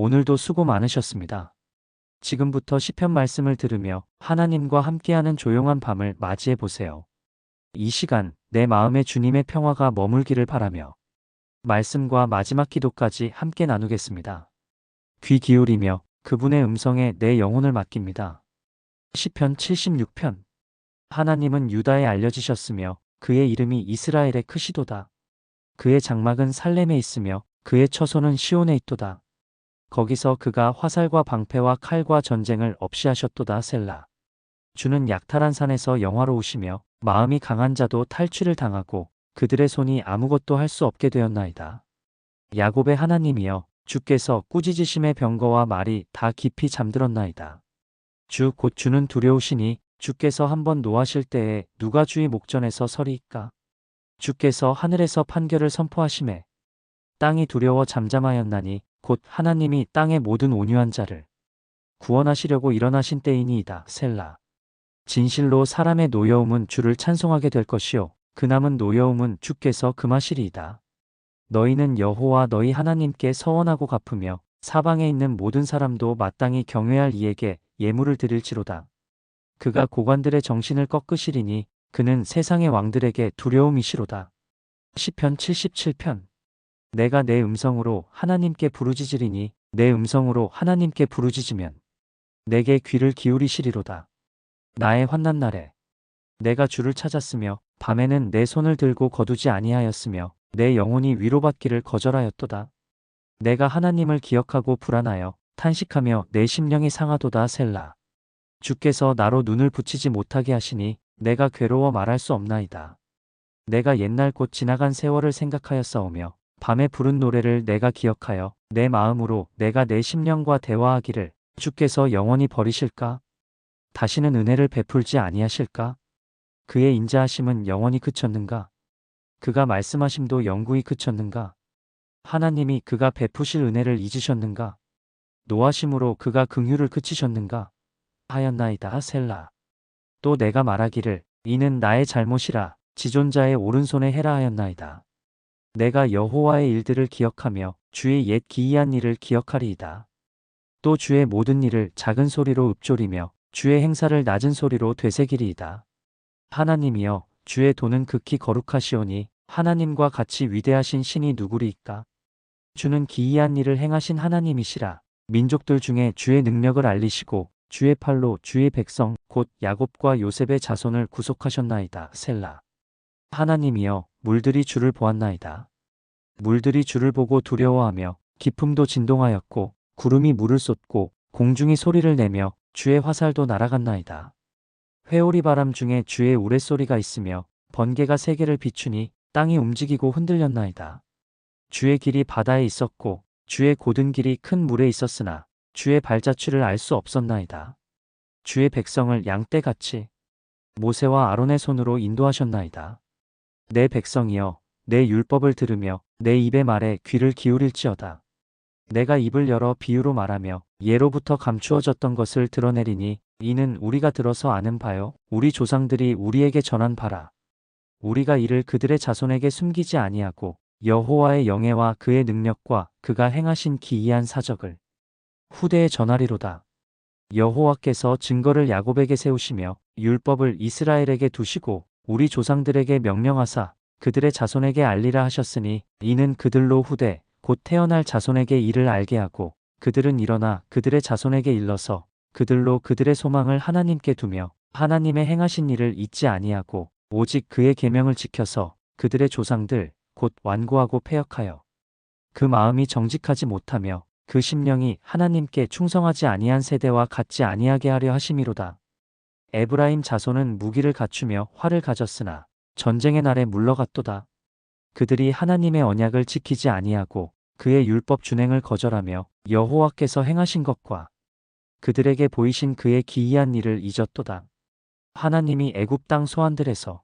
오늘도 수고 많으셨습니다. 지금부터 시편 말씀을 들으며 하나님과 함께하는 조용한 밤을 맞이해 보세요. 이 시간 내 마음에 주님의 평화가 머물기를 바라며 말씀과 마지막 기도까지 함께 나누겠습니다. 귀 기울이며 그분의 음성에 내 영혼을 맡깁니다. 시편 76편 하나님은 유다에 알려지셨으며 그의 이름이 이스라엘의 크시도다. 그의 장막은 살렘에 있으며 그의 처소는 시온에 있도다. 거기서 그가 화살과 방패와 칼과 전쟁을 없이 하셨도다 셀라. 주는 약탈한 산에서 영화로우시며 마음이 강한 자도 탈취를 당하고 그들의 손이 아무것도 할 수 없게 되었나이다. 야곱의 하나님이여 주께서 꾸짖으심의 병거와 말이 다 깊이 잠들었나이다. 주 곧 주는 두려우시니 주께서 한번 노하실 때에 누가 주의 목전에서 서리이까? 주께서 하늘에서 판결을 선포하심에 땅이 두려워 잠잠하였나니 곧 하나님이 땅의 모든 온유한 자를 구원하시려고 일어나신 때이니이다. 셀라. 진실로 사람의 노여움은 주를 찬송하게 될 것이요 그 남은 노여움은 주께서 금하시리이다. 너희는 여호와 너희 하나님께 서원하고 갚으며 사방에 있는 모든 사람도 마땅히 경외할 이에게 예물을 드릴지로다. 그가 고관들의 정신을 꺾으시리니 그는 세상의 왕들에게 두려움이시로다. 시편 77편 내가 내 음성으로 하나님께 부르짖으리니 내 음성으로 하나님께 부르짖으면 내게 귀를 기울이시리로다. 나의 환난 날에 내가 주를 찾았으며 밤에는 내 손을 들고 거두지 아니하였으며 내 영혼이 위로받기를 거절하였도다. 내가 하나님을 기억하고 불안하여 탄식하며 내 심령이 상하도다 셀라. 주께서 나로 눈을 붙이지 못하게 하시니 내가 괴로워 말할 수 없나이다. 내가 옛날 곧 지나간 세월을 생각하였사오며 밤에 부른 노래를 내가 기억하여 내 마음으로 내가 내 심령과 대화하기를 주께서 영원히 버리실까? 다시는 은혜를 베풀지 아니하실까? 그의 인자하심은 영원히 그쳤는가? 그가 말씀하심도 영구히 그쳤는가? 하나님이 그가 베푸실 은혜를 잊으셨는가? 노하심으로 그가 긍휼을 그치셨는가? 하였나이다 셀라. 또 내가 말하기를 이는 나의 잘못이라 지존자의 오른손에 해라 하였나이다. 내가 여호와의 일들을 기억하며 주의 옛 기이한 일을 기억하리이다. 또 주의 모든 일을 작은 소리로 읊조리며 주의 행사를 낮은 소리로 되새기리이다. 하나님이여 주의 도는 극히 거룩하시오니 하나님과 같이 위대하신 신이 누구리이까? 주는 기이한 일을 행하신 하나님이시라. 민족들 중에 주의 능력을 알리시고 주의 팔로 주의 백성 곧 야곱과 요셉의 자손을 구속하셨나이다. 셀라. 하나님이여 물들이 주를 보았나이다. 물들이 주를 보고 두려워하며 기품도 진동하였고 구름이 물을 쏟고 공중이 소리를 내며 주의 화살도 날아갔나이다. 회오리 바람 중에 주의 우레소리가 있으며 번개가 세계를 비추니 땅이 움직이고 흔들렸나이다. 주의 길이 바다에 있었고 주의 고든 길이 큰 물에 있었으나 주의 발자취를 알 수 없었나이다. 주의 백성을 양떼같이 모세와 아론의 손으로 인도하셨나이다. 내 백성이여 내 율법을 들으며 내 입의 말에 귀를 기울일지어다. 내가 입을 열어 비유로 말하며 예로부터 감추어졌던 것을 드러내리니 이는 우리가 들어서 아는 바요 우리 조상들이 우리에게 전한 바라. 우리가 이를 그들의 자손에게 숨기지 아니하고 여호와의 영예와 그의 능력과 그가 행하신 기이한 사적을 후대에 전하리로다. 여호와께서 증거를 야곱에게 세우시며 율법을 이스라엘에게 두시고 우리 조상들에게 명령하사 그들의 자손에게 알리라 하셨으니 이는 그들로 후대 곧 태어날 자손에게 이를 알게 하고 그들은 일어나 그들의 자손에게 일러서 그들로 그들의 소망을 하나님께 두며 하나님의 행하신 일을 잊지 아니하고 오직 그의 계명을 지켜서 그들의 조상들 곧 완고하고 폐역하여 그 마음이 정직하지 못하며 그 심령이 하나님께 충성하지 아니한 세대와 같지 아니하게 하려 하심이로다. 에브라임 자손은 무기를 갖추며 활을 가졌으나 전쟁의 날에 물러갔도다. 그들이 하나님의 언약을 지키지 아니하고 그의 율법 준행을 거절하며 여호와께서 행하신 것과 그들에게 보이신 그의 기이한 일을 잊었도다. 하나님이 애굽 땅 소환들에서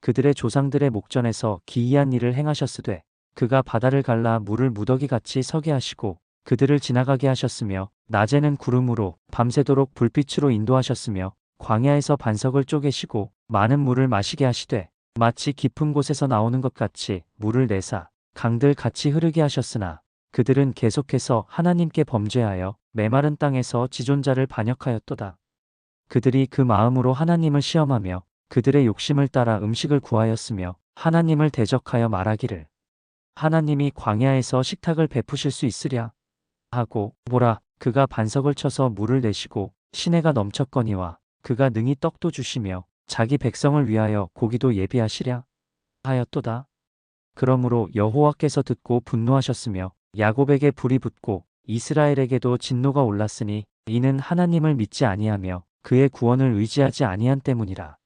그들의 조상들의 목전에서 기이한 일을 행하셨으되 그가 바다를 갈라 물을 무더기 같이 서게 하시고 그들을 지나가게 하셨으며 낮에는 구름으로 밤새도록 불빛으로 인도하셨으며 광야에서 반석을 쪼개시고 많은 물을 마시게 하시되 마치 깊은 곳에서 나오는 것 같이 물을 내사 강들 같이 흐르게 하셨으나 그들은 계속해서 하나님께 범죄하여 메마른 땅에서 지존자를 반역하였도다. 그들이 그 마음으로 하나님을 시험하며 그들의 욕심을 따라 음식을 구하였으며 하나님을 대적하여 말하기를 하나님이 광야에서 식탁을 베푸실 수 있으랴 하고 보라 그가 반석을 쳐서 물을 내시고 시내가 넘쳤거니와 그가 능히 떡도 주시며 자기 백성을 위하여 고기도 예비하시랴 하였도다. 그러므로 여호와께서 듣고 분노하셨으며 야곱에게 불이 붙고 이스라엘에게도 진노가 올랐으니 이는 하나님을 믿지 아니하며 그의 구원을 의지하지 아니한 때문이라.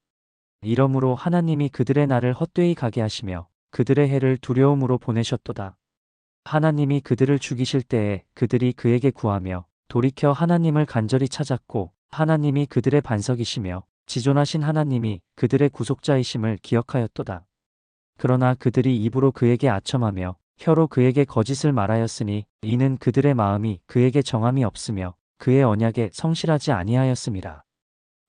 이러므로 하나님이 그들의 날을 헛되이 가게 하시며 그들의 해를 두려움으로 보내셨도다. 하나님이 그들을 죽이실 때에 그들이 그에게 구하며 돌이켜 하나님을 간절히 찾았고 하나님이 그들의 반석이시며 지존하신 하나님이 그들의 구속자이심을 기억하였도다. 그러나 그들이 입으로 그에게 아첨하며 혀로 그에게 거짓을 말하였으니 이는 그들의 마음이 그에게 정함이 없으며 그의 언약에 성실하지 아니하였음이라.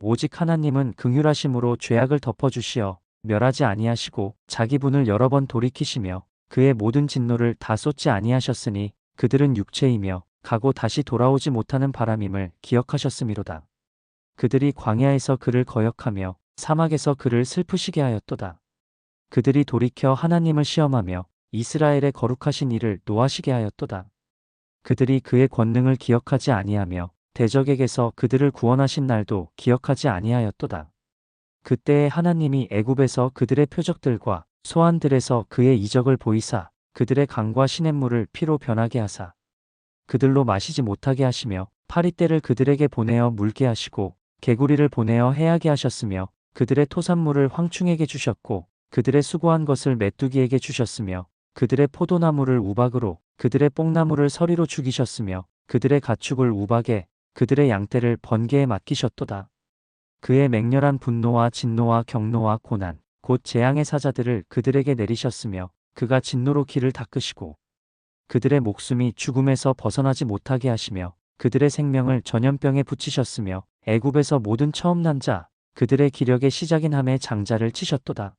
오직 하나님은 긍휼하심으로 죄악을 덮어주시어 멸하지 아니하시고 자기 분을 여러 번 돌이키시며 그의 모든 진노를 다 쏟지 아니하셨으니 그들은 육체이며 가고 다시 돌아오지 못하는 바람임을 기억하셨음이로다. 그들이 광야에서 그를 거역하며 사막에서 그를 슬프시게 하였도다. 그들이 돌이켜 하나님을 시험하며 이스라엘의 거룩하신 이를 노하시게 하였도다. 그들이 그의 권능을 기억하지 아니하며 대적에게서 그들을 구원하신 날도 기억하지 아니하였도다. 그때에 하나님이 애굽에서 그들의 표적들과 소환들에서 그의 이적을 보이사 그들의 강과 시냇물을 피로 변하게 하사 그들로 마시지 못하게 하시며 파리떼를 그들에게 보내어 물게 하시고 개구리를 보내어 해하게 하셨으며 그들의 토산물을 황충에게 주셨고 그들의 수고한 것을 메뚜기에게 주셨으며 그들의 포도나무를 우박으로 그들의 뽕나무를 서리로 죽이셨으며 그들의 가축을 우박에 그들의 양떼를 번개에 맡기셨도다. 그의 맹렬한 분노와 진노와 경노와 고난 곧 재앙의 사자들을 그들에게 내리셨으며 그가 진노로 길을 닦으시고 그들의 목숨이 죽음에서 벗어나지 못하게 하시며 그들의 생명을 전염병에 붙이셨으며 애굽에서 모든 처음 난자 그들의 기력의 시작인 함에 장자를 치셨도다.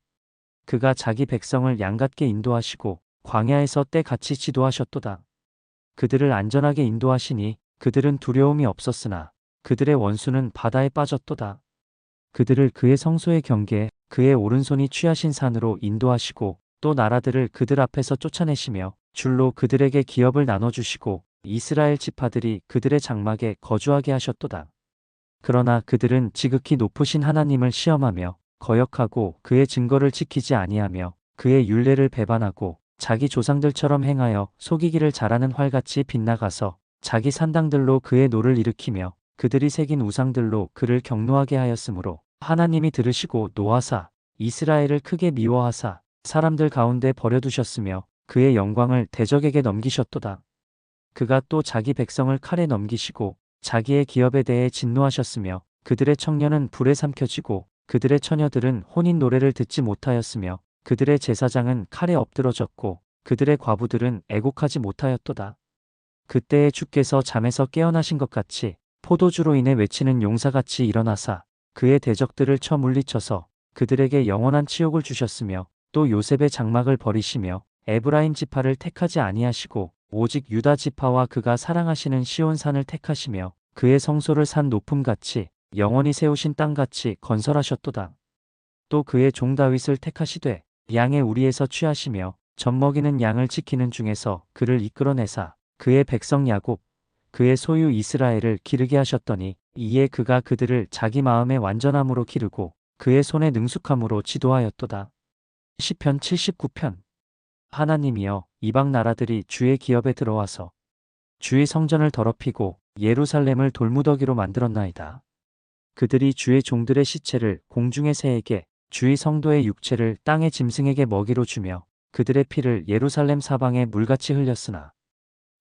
그가 자기 백성을 양같게 인도하시고 광야에서 때같이 지도하셨도다. 그들을 안전하게 인도하시니 그들은 두려움이 없었으나 그들의 원수는 바다에 빠졌도다. 그들을 그의 성소의 경계에 그의 오른손이 취하신 산으로 인도하시고 또 나라들을 그들 앞에서 쫓아내시며 줄로 그들에게 기업을 나눠주시고 이스라엘 지파들이 그들의 장막에 거주하게 하셨도다. 그러나 그들은 지극히 높으신 하나님을 시험하며 거역하고 그의 증거를 지키지 아니하며 그의 율례를 배반하고 자기 조상들처럼 행하여 속이기를 잘하는 활같이 빗나가서 자기 산당들로 그의 노를 일으키며 그들이 새긴 우상들로 그를 경노하게 하였으므로 하나님이 들으시고 노하사 이스라엘을 크게 미워하사 사람들 가운데 버려두셨으며 그의 영광을 대적에게 넘기셨도다. 그가 또 자기 백성을 칼에 넘기시고 자기의 기업에 대해 진노하셨으며 그들의 청년은 불에 삼켜지고 그들의 처녀들은 혼인 노래를 듣지 못하였으며 그들의 제사장은 칼에 엎드러졌고 그들의 과부들은 애곡하지 못하였도다. 그때에 주께서 잠에서 깨어나신 것 같이 포도주로 인해 외치는 용사같이 일어나사 그의 대적들을 쳐 물리쳐서 그들에게 영원한 치욕을 주셨으며 또 요셉의 장막을 버리시며 에브라임 지파를 택하지 아니하시고 오직 유다 지파와 그가 사랑하시는 시온산을 택하시며 그의 성소를 산 높음같이 영원히 세우신 땅같이 건설하셨도다. 또 그의 종 다윗을 택하시되 양의 우리에서 취하시며 젖먹이는 양을 지키는 중에서 그를 이끌어내사 그의 백성 야곱 그의 소유 이스라엘을 기르게 하셨더니 이에 그가 그들을 자기 마음의 완전함으로 기르고 그의 손의 능숙함으로 지도하였도다. 시편 79편 하나님이여 이방 나라들이 주의 기업에 들어와서 주의 성전을 더럽히고 예루살렘을 돌무더기로 만들었나이다. 그들이 주의 종들의 시체를 공중의 새에게 주의 성도의 육체를 땅의 짐승에게 먹이로 주며 그들의 피를 예루살렘 사방에 물같이 흘렸으나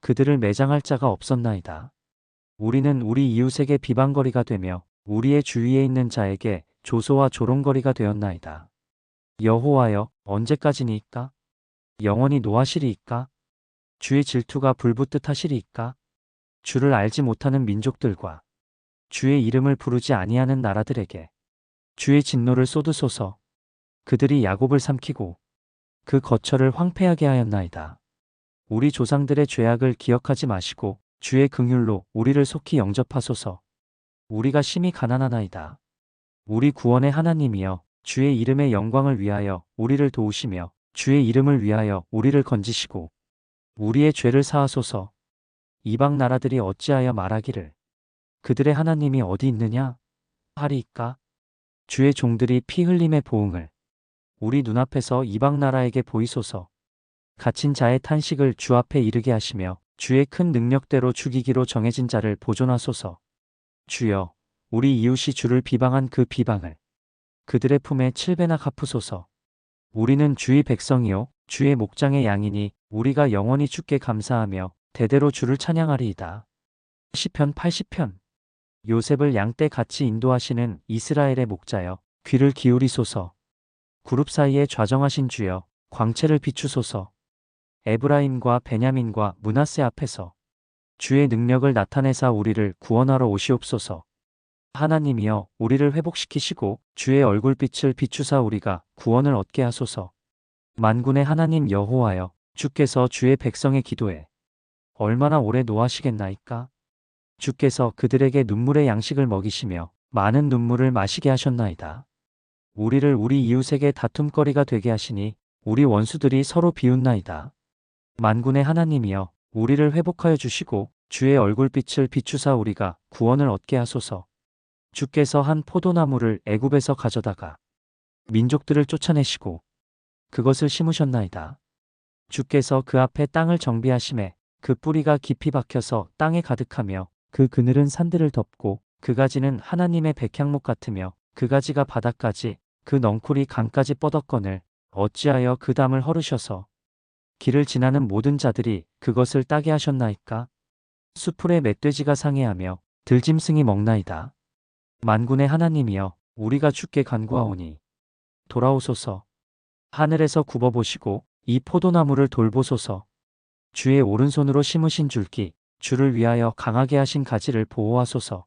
그들을 매장할 자가 없었나이다. 우리는 우리 이웃에게 비방거리가 되며 우리의 주위에 있는 자에게 조소와 조롱거리가 되었나이다. 여호와여 언제까지니이까? 영원히 노하시리이까? 주의 질투가 불붙듯 하시리이까? 주를 알지 못하는 민족들과 주의 이름을 부르지 아니하는 나라들에게 주의 진노를 쏟으소서 그들이 야곱을 삼키고 그 거처를 황폐하게 하였나이다. 우리 조상들의 죄악을 기억하지 마시고 주의 긍휼로 우리를 속히 영접하소서. 우리가 심히 가난하나이다. 우리 구원의 하나님이여 주의 이름의 영광을 위하여 우리를 도우시며 주의 이름을 위하여 우리를 건지시고 우리의 죄를 사하소서. 이방 나라들이 어찌하여 말하기를 그들의 하나님이 어디 있느냐 하리이까 주의 종들이 피 흘림의 보응을 우리 눈앞에서 이방 나라에게 보이소서. 갇힌 자의 탄식을 주 앞에 이르게 하시며 주의 큰 능력대로 죽이기로 정해진 자를 보존하소서. 주여, 우리 이웃이 주를 비방한 그 비방을 그들의 품에 칠배나 갚으소서. 우리는 주의 백성이요 주의 목장의 양이니 우리가 영원히 주께 감사하며 대대로 주를 찬양하리이다. 시편 80편 요셉을 양떼 같이 인도하시는 이스라엘의 목자여 귀를 기울이소서. 그룹 사이에 좌정하신 주여 광채를 비추소서. 에브라임과 베냐민과 문하세 앞에서 주의 능력을 나타내사 우리를 구원하러 오시옵소서. 하나님이여 우리를 회복시키시고 주의 얼굴빛을 비추사 우리가 구원을 얻게 하소서. 만군의 하나님 여호와여 주께서 주의 백성의 기도에 얼마나 오래 노하시겠나이까? 주께서 그들에게 눈물의 양식을 먹이시며 많은 눈물을 마시게 하셨나이다. 우리를 우리 이웃에게 다툼거리가 되게 하시니 우리 원수들이 서로 비웃나이다. 만군의 하나님이여 우리를 회복하여 주시고 주의 얼굴빛을 비추사 우리가 구원을 얻게 하소서. 주께서 한 포도나무를 애굽에서 가져다가 민족들을 쫓아내시고 그것을 심으셨나이다. 주께서 그 앞에 땅을 정비하심에 그 뿌리가 깊이 박혀서 땅에 가득하며 그 그늘은 산들을 덮고 그 가지는 하나님의 백향목 같으며 그 가지가 바닥까지 그 넝쿨이 강까지 뻗었거늘 어찌하여 그 담을 허르셔서 길을 지나는 모든 자들이 그것을 따게 하셨나이까? 수풀의 멧돼지가 상해하며 들짐승이 먹나이다. 만군의 하나님이여 우리가 주께 간구하오니. 돌아오소서. 하늘에서 굽어보시고 이 포도나무를 돌보소서. 주의 오른손으로 심으신 줄기 주를 위하여 강하게 하신 가지를 보호하소서.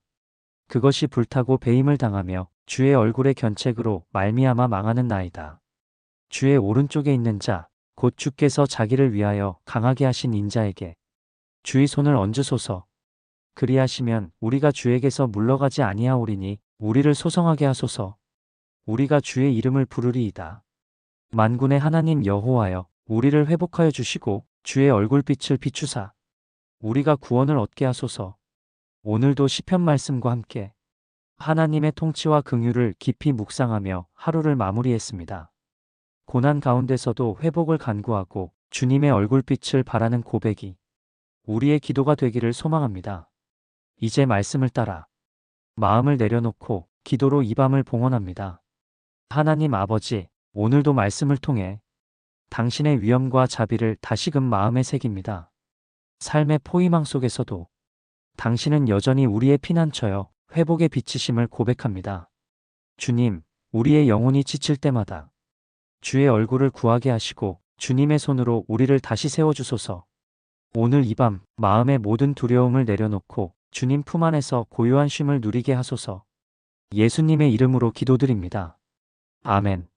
그것이 불타고 배임을 당하며 주의 얼굴의 견책으로 말미암아 망하는 나이다. 주의 오른쪽에 있는 자 곧 주께서 자기를 위하여 강하게 하신 인자에게 주의 손을 얹으소서 그리하시면 우리가 주에게서 물러가지 아니하오리니 우리를 소성하게 하소서. 우리가 주의 이름을 부르리이다. 만군의 하나님 여호와여 우리를 회복하여 주시고 주의 얼굴빛을 비추사 우리가 구원을 얻게 하소서. 오늘도 시편 말씀과 함께 하나님의 통치와 긍휼을 깊이 묵상하며 하루를 마무리했습니다. 고난 가운데서도 회복을 간구하고 주님의 얼굴빛을 바라는 고백이 우리의 기도가 되기를 소망합니다. 이제 말씀을 따라 마음을 내려놓고 기도로 이 밤을 봉헌합니다. 하나님 아버지, 오늘도 말씀을 통해 당신의 위엄과 자비를 다시금 마음에 새깁니다. 삶의 포위망 속에서도 당신은 여전히 우리의 피난처여 회복의 빛이심을 고백합니다. 주님, 우리의 영혼이 지칠 때마다 주의 얼굴을 구하게 하시고 주님의 손으로 우리를 다시 세워주소서. 오늘 이 밤 마음의 모든 두려움을 내려놓고 주님 품 안에서 고요한 쉼을 누리게 하소서. 예수님의 이름으로 기도드립니다. 아멘.